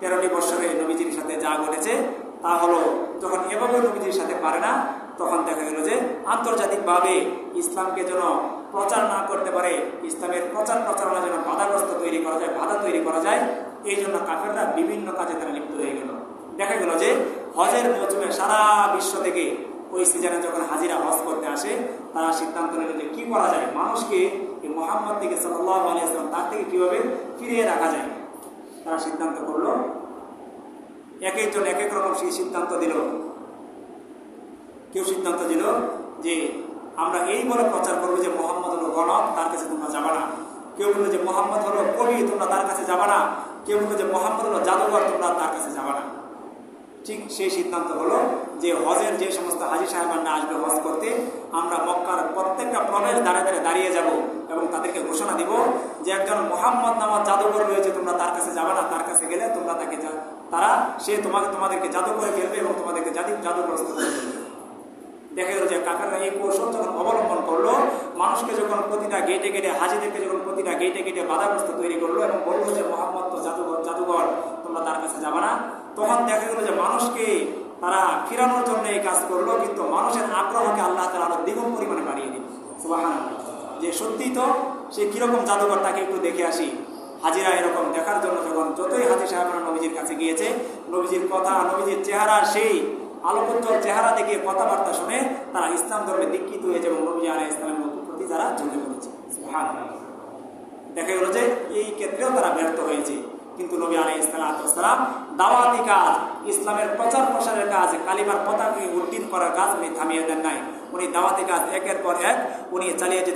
তেরোটি বছরে নবীজির সাথে যা ঘটেছে তা হলো, যখন এভাবে নবীজির সাথে পারে না, তখন দেখা গেল যে আন্তর্জাতিকভাবে ইসলামকে যেন প্রচার না করতে পারে, ইসলামের প্রচার প্রচারণা যেন বাধাগ্রস্ত তৈরি করা যায়, বাধা তৈরি করা যায়, এই জন্য কাফেররা বিভিন্ন কাজে তারা লিপ্ত হয়ে গেল। দেখা গেল যে হজের মৌসুমে সারা বিশ্ব থেকে ওই সিজনে যখন হাজিরা হজ করতে আসে, তারা সিদ্ধান্ত নিল যে কি করা যায়? মানুষকে এই মোহাম্মদ থেকে সাল্লাহ আলিয়াল্লাম তার থেকে কীভাবে ফিরিয়ে রাখা যায়? তারা সিদ্ধান্ত করল। এক একজন এক এক রকম সেই সিদ্ধান্ত দিল। কেউ সিদ্ধান্ত দিল যে আমরা এই বলে প্রচার করব যে মোহাম্মদ হলো গণক, তার কাছে তোমরা যাবা না। কেউ বলল যে মোহাম্মদ হলো কবি, তোমরা তার কাছে যাবা না। কেউ বলল যে মোহাম্মদ হলো জাদুঘর, তোমরা তার কাছে যাবা না। ঠিক সেই সিদ্ধান্ত হলো যে হজের যে সমস্ত হাজি সাহেবান্না আসবে হজ করতে, আমরা মক্কার প্রত্যেকটা প্রবেশ দাঁড়ে দাঁড়িয়ে দাঁড়িয়ে যাব এবং তাদেরকে ঘোষণা দিব যে একজন মোহাম্মদ নামার জাদুঘর রয়েছে কাছে যাবে না, তার কাছে গেলে তোমরা তাকে তারা, সে তোমাকে, তোমাদেরকে জাদু করে ফেলবে এবং তোমাদেরকে জাদু, জাদুগ্রস্ত করে দেখা গেল যে কাকাররা এই কৌশল যখন অবলম্বন করল, মানুষকে যখন প্রতিটা গেটে গেটে হাজিদেরকে যখন প্রতিটা গেটে গেটে বাধাগ্রস্ত তৈরি করল এবং বলল যে, মোহাম্মদ, তো জাদুঘর জাদুঘর তোমরা তার কাছে যাবে না। তখন দেখা গেল যে মানুষকে তারা ফিরানোর জন্য এই কাজ করল, কিন্তু মানুষের আগ্রহকে আল্লাহ তালা আরও দ্বিগুণ পরিমাণে বাড়িয়ে দিল। যে সত্যিই তো, সে কীরকম জাদুঘর তাকে একটু দেখে আসি। হাজিরা এরকম দেখার জন্য যখন যতই হাজি সাহেবরা নবীজির কাছে গিয়েছে, নবীজির কথা, নবীজির চেহারা, সেই আলোকোজ্জ্বল চেহারা দেখে কথাবার্তা শুনে তারা ইসলাম ধর্মে দীক্ষিত হয়েছে এবং নবী আলাহ ইসলামের প্রতি তারা ঝুঁকে পড়েছে। দেখা গেল যে এই ক্ষেত্রেও তারা ব্যর্থ হয়েছে। কিন্তু নবী আলাই ইসলাম দাওয়াতি কাজ, ইসলামের প্রচার প্রসারের কাজ, কালিমার পতাকা উদ্দিন করার কাজ উনি থামিয়ে দেন নাই। উনি দাওয়াতি কাজ একের পর এক উনি চালিয়ে যেতে